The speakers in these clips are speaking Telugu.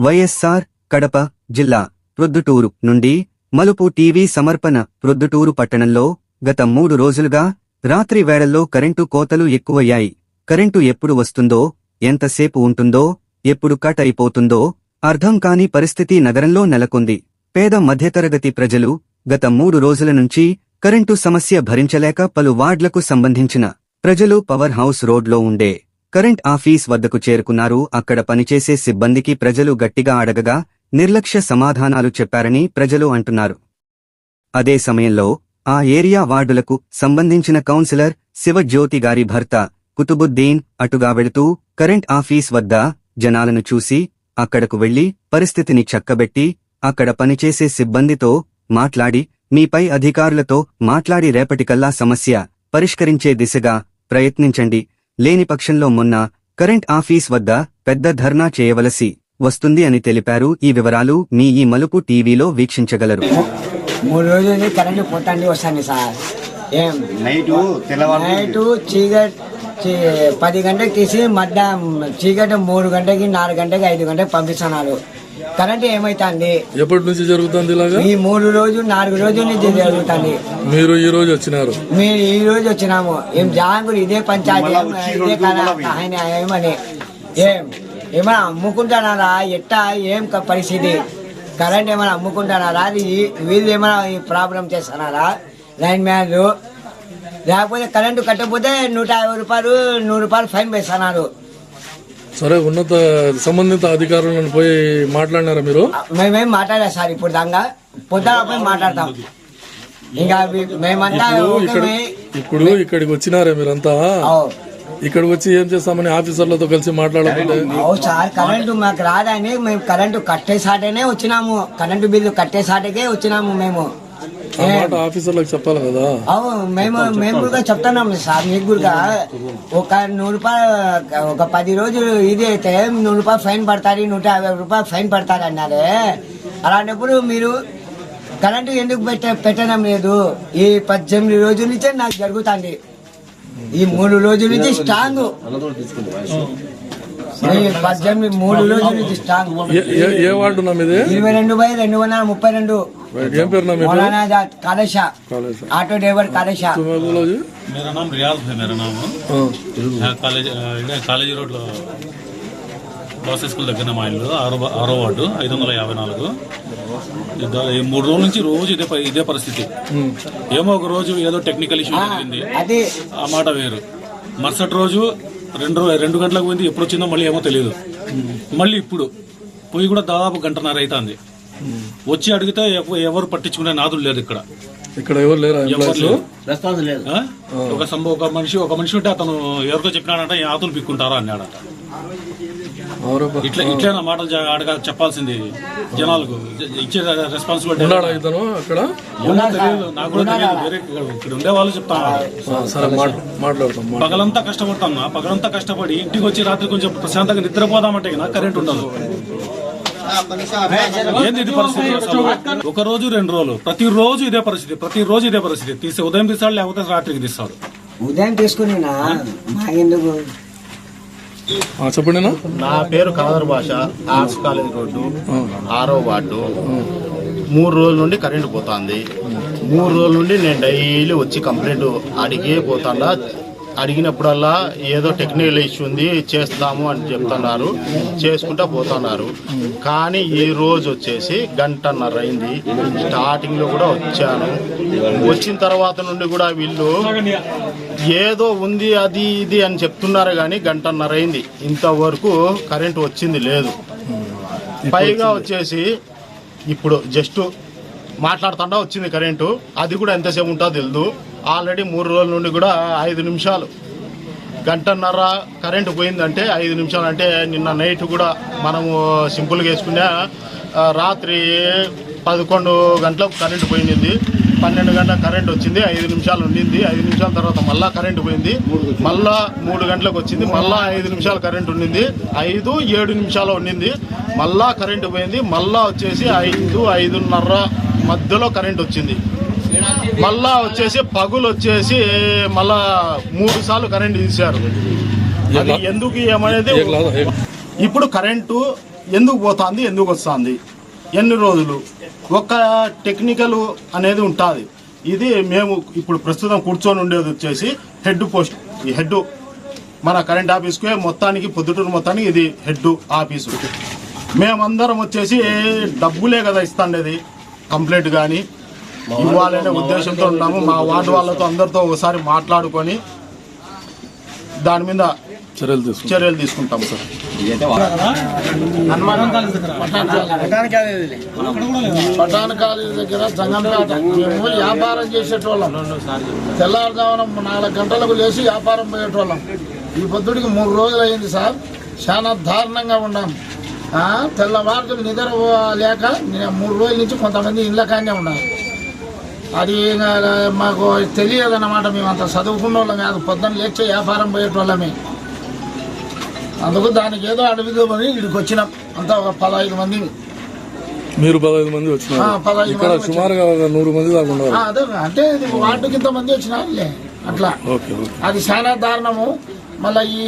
వైఎస్ఆర్ కడప జిల్లా ప్రొద్దుటూరు నుండి మలుపు టీవీ సమర్పణ ప్రొద్దుటూరు పట్టణంలో గత మూడు రోజులుగా రాత్రి వేళల్లో కరెంటు కోతలు ఎక్కువయ్యాయి. కరెంటు ఎప్పుడు వస్తుందో ఎంతసేపు ఉంటుందో ఎప్పుడు కట్ అయిపోతుందో అర్థం కాని పరిస్థితి నగరంలో నెలకొంది. పేద మధ్యతరగతి ప్రజలు గత మూడు రోజుల నుంచి కరెంటు సమస్య భరించలేక పలు వార్డ్లకు సంబంధించిన ప్రజలు పవర్ హౌస్ రోడ్లో ఉండే కరెంట్ ఆఫీస్ వద్దకు చేరుకున్నారు. అక్కడ పనిచేసే సిబ్బందికి ప్రజలు గట్టిగా అడగగా నిర్లక్ష్య సమాధానాలు చెప్పారని ప్రజలు అంటున్నారు. అదే సమయంలో ఆ ఏరియా వార్డులకు సంబంధించిన కౌన్సిలర్ శివజ్యోతి గారి భర్త కుతుబుద్దీన్ అటుగా వెళుతూ కరెంట్ ఆఫీస్ వద్ద జనాలను చూసి అక్కడకు వెళ్ళి పరిస్థితిని చక్కబెట్టి అక్కడ పనిచేసే సిబ్బందితో మాట్లాడి మీపై అధికారులతో మాట్లాడి రేపటికల్లా సమస్య పరిష్కరించే దిశగా ప్రయత్నించండి. లేని పక్షంలో మొన్న కరెంట్ ఆఫీస్ వద్ద పెద్ద ధర్నా చేయవలసి వస్తుంది అని తెలిపారు. ఈ వివరాలు మీ ఈ మలుపు టీవీలో వీక్షించగలరు. మూడు రోజులు కరెంటు పోతాండి వస్తాండి సార్. ఏం? నైట్ నైట్ చీకటి పది గంటలకు తీసి మధ్యాహ్నం చీకటి మూడు గంటకి నాలుగు గంటకి ఐదు గంటకి పంపిస్తున్నారు. కరెంటు ఏమైతుంది? ఎప్పటి నుంచి జరుగుతుంది ఇలాగా? ఈ మూడు రోజులు నాలుగు రోజుల నుంచి జరుగుతుంది. మీరు ఈ రోజు వచ్చినారు. మేము ఈ రోజు వచ్చినాము. ఏం జాంగులు ఇదే పంచాయతీ ఇదే ఆయన ఏమని? ఏం? ఏమైనా అమ్ముకుంటున్నారా? ఎట్టా? ఏం పరిస్థితి? కరెంట్ ఏమైనా అమ్ముకుంటున్నారా? అది వీళ్ళు ఏమైనా ఈ ప్రాబ్లం చేస్తున్నారా? లైన్ మ్యాన్లు? లేకపోతే కరెంటు కట్టకపోతే నూట యాభై రూపాయలు నూరు రూపాయలు ఫైన్ వేస్తున్నారు. సరే ఉన్నత సంబంధిత అధికారులను పోయి మాట్లాడినారా మీరు? మేమేం మాట్లాడా సార్ ఇప్పుడు దాకా పొద్దున పోయి మాట్లాడతాం. ఇంకా మేమంతా ఇప్పుడు ఇక్కడ ఇప్పుడు ఇక్కడికి వచ్చినారే మీరంతా. ఇక్కడికి వచ్చి ఏం చేస్తామని ఆఫీసర్లతో కలిసి మాట్లాడకుంటే? సార్ కరెంటు మాకు రాదని మేము కరెంటు కట్టేసాటనే వచ్చినాము. కరెంటు బిల్లు కట్టేసాటకే వచ్చినాము మేము. మాట ఆఫీసర్లకు చెప్పాలి కదా. అవు మేము మేము కూడా చెప్తున్నాము సార్ మీకు కూడా ఒక నూరు రూపాయలు ఒక పది రోజులు ఇది అయితే నూరు రూపాయలు ఫైన్ పడతారు నూట యాభై రూపాయలు ఫైన్ పడతారు అన్నారే. అలాంటప్పుడు మీరు కరెంటు ఎందుకు పెట్ట పెట్టడం లేదు? ఈ పద్దెనిమిది రోజుల నుంచే నాకు జరుగుతుంది. ఈ మూడు రోజుల నుంచి స్ట్రాంగ్. పద్దెనిమిది మూడు రోజుల నుంచి స్ట్రాంగ్ ఏ- ఏ- ఏ వార్డు నా మీది ఇరవై రెండు బై రెండు వందల ముప్పై రెండు ఏం పేరు నా మీద Maulana Jat Kalesha college auto driver Kalesha तुम्हें मेरा नाम रियाज है मेरा नाम यहाँ కాలేజ్ ఇదే కాలేజీ రోడ్లో బాస్ స్కూల్ దగ్గర మా ఇల్లు ఆరో ఆరో వార్డు ఐదు వందల యాభై నాలుగు ఇద- ఈ మూడు రోజుల నుంచి రోజు ఇదే ప- ఇదే పరిస్థితి ఏమో ఒక రోజు ఏదో టెక్నికల్ ఇష్యూ జరిగింది అది ఆ మాట వేరు మరుసటి రోజు రెండు రెండు గంటలకు పోయింది ఎప్పుడు వచ్చిందో మళ్ళీ ఏమో తెలియదు మళ్ళీ ఇప్పుడు పోయి కూడా దాదాపు గంటన్నర అవుతుంది వచ్చి అడిగితే ఎవ- ఎవరు పట్టించుకునే నాదులు లేదు ఇక్కడ. ఇక్కడ ఎవరు లేరా? ఒక సంభవం ఒక మనిషి ఒక మనిషి ఉంటే అతను ఎవరితో చెప్పినాడంట ఈ ఆతులు పిక్కుంటారా? అన్నాడట? ఇట్లా ఇట్లా మాటలు అడగా చెప్పాల్సింది జనాలకు. ఇచ్చే రెస్పాన్సిబిలిటీ ఉన్నాడా ఇతను అక్కడ? నాకు కూడా తెలియదు. వేరే ఇక్కడ ఉండే వాళ్ళు చెప్తాను. పగలంతా కష్టపడతాం పగలంతా కష్టపడి ఇంటికి వచ్చి రాత్రి కొంచెం ప్రశాంతంగా నిద్రపోదామంటే కదా కరెంట్ ఉండదు. ఏంది ఇది పరిస్థితి? ఒక రోజు రెండు రోజులు. ప్రతి రోజు ఇదే పరిస్థితి. ప్రతి రోజు ఇదే పరిస్థితి. తీసి ఉదయం తీస్తాడు లేకపోతే రాత్రికి తీస్తాడు. ఉదయం తీసుకుని ఆ, చెప్పండి నా పేరు Khadar Basha arts college road ఆరో వార్డు. మూడు రోజుల నుండి కరెంటు పోతుంది. మూడు రోజుల నుండి నేను డైలీ వచ్చి కంప్లైంట్ అడిగే పోతాడా. అడిగినప్పుడల్లా ఏదో టెక్నికల్ ఇష్యూ ఉంది చేస్తాము అని చెప్తున్నారు చేసుకుంటా పోతున్నారు. కానీ ఈ రోజు వచ్చేసి గంటన్నర అయింది. స్టార్టింగ్లో కూడా వచ్చాను. వచ్చిన తర్వాత నుండి కూడా వీళ్ళు ఏదో ఉంది అది ఇది అని చెప్తున్నారు కానీ గంటన్నర అయింది. ఇంతవరకు కరెంట్ వచ్చింది లేదు. పైగా వచ్చేసి ఇప్పుడు జస్ట్ మాట్లాడుతుండా వచ్చింది కరెంటు. అది కూడా ఎంతసేపు ఉంటుందో తెలియదు ఆల్రెడీ మూడు రోజుల నుండి కూడా ఐదు నిమిషాలు. గంటన్నర కరెంటు పోయిందంటే ఐదు నిమిషాలు. అంటే నిన్న నైట్ కూడా మనము సింపుల్గా వేసుకునే రాత్రి పదకొండు గంటలకు కరెంటు పోయింది. పన్నెండు గంటల కరెంట్ వచ్చింది ఐదు నిమిషాలు ఉండింది. ఐదు నిమిషాల తర్వాత మళ్ళా కరెంటు పోయింది. మళ్ళా మూడు గంటలకు వచ్చింది మళ్ళా ఐదు నిమిషాలు కరెంట్ ఉండింది. ఐదు ఏడు నిమిషాలు ఉండింది. మళ్ళా కరెంటు పోయింది. మళ్ళా వచ్చేసి ఐదు ఐదున్నర మధ్యలో కరెంట్ వచ్చింది. మళ్ళా వచ్చేసి పగులు వచ్చేసి మళ్ళా మూడు సార్లు కరెంట్ తీశారు. అది ఎందుకు ఏమనేది. ఇప్పుడు కరెంటు ఎందుకు పోతుంది ఎందుకు వస్తుంది? ఎన్ని రోజులు? ఒక టెక్నికల్ అనేది ఉంటుంది. ఇది మేము ఇప్పుడు ప్రస్తుతం కూర్చొని ఉండేది వచ్చేసి హెడ్ పోస్ట్ ఈ హెడ్ మన కరెంట్ ఆఫీస్కే మొత్తానికి పొద్దుటూరు మొత్తానికి ఇది హెడ్ ఆఫీసు. మేమందరం వచ్చేసి డబ్బులే కదా ఇస్తాండేది. కంప్లైంట్ కానీ ఇవ్వాలనే ఉద్దేశంతో ఉన్నాము. మా వార్డు వాళ్ళతో అందరితో ఒకసారి మాట్లాడుకొని దాని మీద చర్యలు తీసుకుంటాం. చర్యలు తీసుకుంటాం సార్. పటాన్ కాలేజీ దగ్గర జంగంపేట మేము వ్యాపారం చేసేటోళ్ళం. తెల్లారుజామున నాలుగు గంటలకు లేచి వ్యాపారం పోయేటోళ్ళం. ఈ పొద్దుడికి మూడు రోజులు అయింది సార్. చాలా దారుణంగా ఉన్నాం. ఆ, తెల్లవారుజాము నిద్ర లేక నేను మూడు రోజుల నుంచి కొంతమంది ఇళ్ళ కానే ఉన్నారు అది మాకు తెలియదన్నమాట మేము అంత చదువుకున్న వాళ్ళం కాదు పొద్దున్న లేచే వ్యాపారం పోయేటోళ్ళమే. అందుకు దానికి ఏదో అడుగుదామని ఇక్కడికి వచ్చినాం. అంతా ఒక పదహైదు మంది. మీరు పదహైదు మంది వచ్చినారు. పదహైదు ఇక్కడ సుమారుగా నూరు మంది దాకా ఉన్నారు. ఆ, అదే అంటే ఇది వార్డుకి ఇంత మంది వచ్చినారులే అట్లా. అది చాలా దారుణము. మళ్ళీ ఈ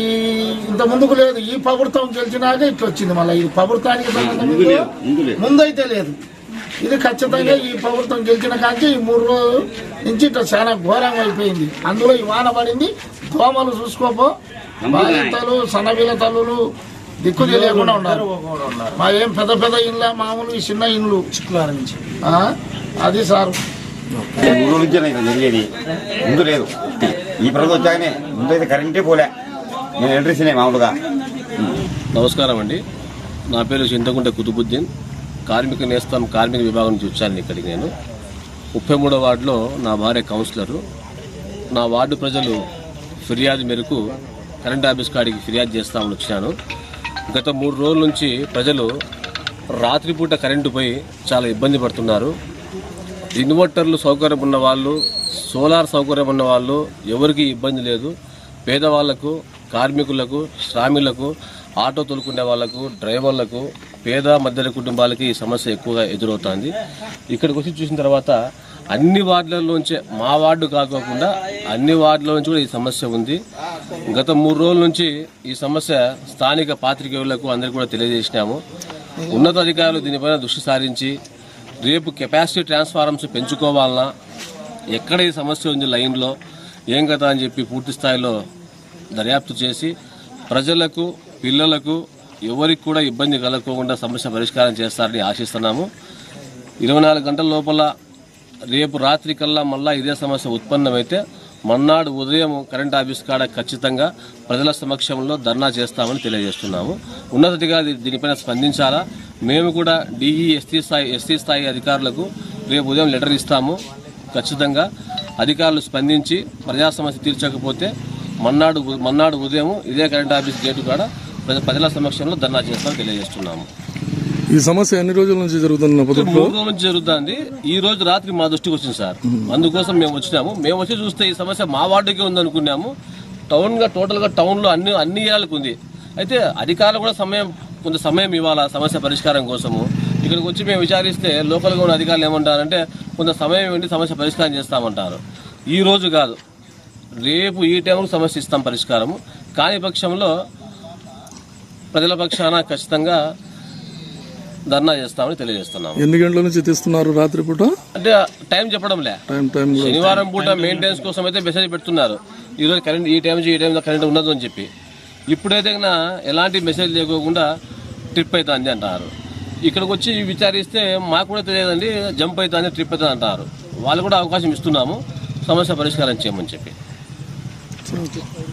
ఇంత ముందుకు లేదు. ఈ ప్రభుత్వం గెలిచినాక ఇట్లా వచ్చింది మళ్ళీ. ఈ ప్రభుత్వానికి ముందైతే లేదు. ఇది ఖచ్చితంగా ఈ ప్రభుత్వం గెలిచిన కాంచి ఈ మూడు రోజుల నుంచి ఇట్లా చాలా ఘోరంగా అయిపోయింది. అందులో ఈ వాన పడింది. దోమలు చూసుకోపో. బాలింతలు సన్నబిల్ల తల్లులు దిక్కు తెలియకుండా ఉన్నారు. మా ఏం పెద్ద పెద్ద ఇండ్ల మామూలు ఈ చిన్న ఇండ్లు. ఆ, అది సార్. మూడు రోజుల నుంచి జరిగేది. ముందు లేదు. ఈ ప్రభుత్వం వచ్చాకనే ముందు అయితే కరెంటే పోలే. నేను ఎలక్ట్రీషియనే మామూలుగా. నమస్కారం అండి. నా పేరు చింతకుంట కుతుబుద్దీన్. కార్మిక నేస్తం కార్మిక విభాగం నుంచి వచ్చాను ఇక్కడికి నేను. ముప్పై మూడో వార్డులో నా భార్య కౌన్సిలరు. నా వార్డు ప్రజలు ఫిర్యాదు మేరకు కరెంట్ ఆఫీస్ కాడికి ఫిర్యాదు చేస్తామని వచ్చాను గత మూడు రోజుల నుంచి ప్రజలు రాత్రిపూట కరెంటు పోయి చాలా ఇబ్బంది పడుతున్నారు. ఇన్వర్టర్లు సౌకర్యం ఉన్న వాళ్ళు సోలార్ సౌకర్యం ఉన్న వాళ్ళు ఎవరికి ఇబ్బంది లేదు. పేదవాళ్ళకు కార్మికులకు శ్రామికులకు ఆటో తోలుకునే వాళ్ళకు డ్రైవర్లకు పేద మధ్య కుటుంబాలకి ఈ సమస్య ఎక్కువగా ఎదురవుతుంది. ఇక్కడికి వచ్చి చూసిన తర్వాత అన్ని వార్డులలోంచే మా వార్డు కాకోకుండా అన్ని వార్డుల నుంచి కూడా ఈ సమస్య ఉంది. గత మూడు రోజుల నుంచి ఈ సమస్య స్థానిక పాత్రికేయులకు అందరికీ కూడా తెలియజేసినాము. ఉన్నతాధికారులు దీనిపైన దృష్టి సారించి రేపు కెపాసిటీ ట్రాన్స్ఫార్మర్స్ పెంచుకోవాలన్నా ఎక్కడ ఈ సమస్య ఉంది లైన్లో ఏం కదా అని చెప్పి పూర్తి స్థాయిలో దర్యాప్తు చేసి ప్రజలకు పిల్లలకు ఎవరికి కూడా ఇబ్బంది కలగకుండా సమస్య పరిష్కారం చేస్తారని ఆశిస్తున్నాము. ఇరవై నాలుగు గంటల లోపల రేపు రాత్రి కల్లా మళ్ళా ఇదే సమస్య ఉత్పన్నమైతే మన్నాడు ఉదయం కరెంట్ ఆఫీస్ కాడ ఖచ్చితంగా ప్రజల సమక్షంలో ధర్నా చేస్తామని తెలియజేస్తున్నాము. ఉన్నతధికారి దీనిపైన స్పందించాలా? మేము కూడా డిఈ ఎస్టీ స్థాయి ఎస్టీ స్థాయి అధికారులకు రేపు ఉదయం లెటర్ ఇస్తాము. ఖచ్చితంగా అధికారులు స్పందించి ప్రజా సమస్య తీర్చకపోతే మన్నాడు మన్నాడు ఉదయం ఇదే కరెంట్ ఆఫీస్ గేటు కాడ ప్రజ- ప్రజల సమక్షంలో ధర్నా చేస్తామని తెలియజేస్తున్నాము. ఈ సమస్య ఎన్ని రోజుల నుంచి మూడు రోజుల నుంచి జరుగుతుంది. ఈ రోజు రాత్రి మా దృష్టికి వచ్చింది సార్. అందుకోసం మేము వచ్చినాము. మేము వచ్చి చూస్తే ఈ సమస్య మా వార్డుకే ఉందనుకున్నాము. టౌన్గా టోటల్గా టౌన్లో అన్ని అన్ని ఏరియాలకు ఉంది. అయితే అధికారులు కూడా సమయం కొంత సమయం ఇవ్వాలా సమస్య పరిష్కారం కోసము? ఇక్కడికి వచ్చి మేము విచారిస్తే లోకల్గా ఉన్న అధికారులు ఏమంటారంటే కొంత సమయం ఇవ్వండి సమస్య పరిష్కారం చేస్తామంటారు. ఈ రోజు కాదు. రేపు ఈ టైంలో సమస్య ఇస్తాం పరిష్కారము. కాని పక్షంలో ప్రజల పక్షాన ఖచ్చితంగా ధర్నా చేస్తామని తెలియజేస్తున్నాము. ఎన్ని గంటల నుంచి తీస్తున్నారు రాత్రిపూట అంటే టైం టైం కూడా శనివారం పూట మెయింటెనెన్స్ కోసం అయితే మెసేజ్ పెడుతున్నారు. ఈ రోజు కరెంట్ ఈ టైం నుంచి ఈ టైం కరెంట్ ఉండదు అని చెప్పి. ఇప్పుడైతే ఎలాంటి మెసేజ్ లేకోకుండా ట్రిప్ అవుతుంది అంటారు. ఇక్కడికి వచ్చి విచారిస్తే మాకు కూడా తెలియదండి జంప్ అవుతుంది ట్రిప్ అవుతుంది అంటారు. వాళ్ళు కూడా అవకాశం ఇస్తున్నాము సమస్య పరిష్కారం చేయమని చెప్పి. Muito bem.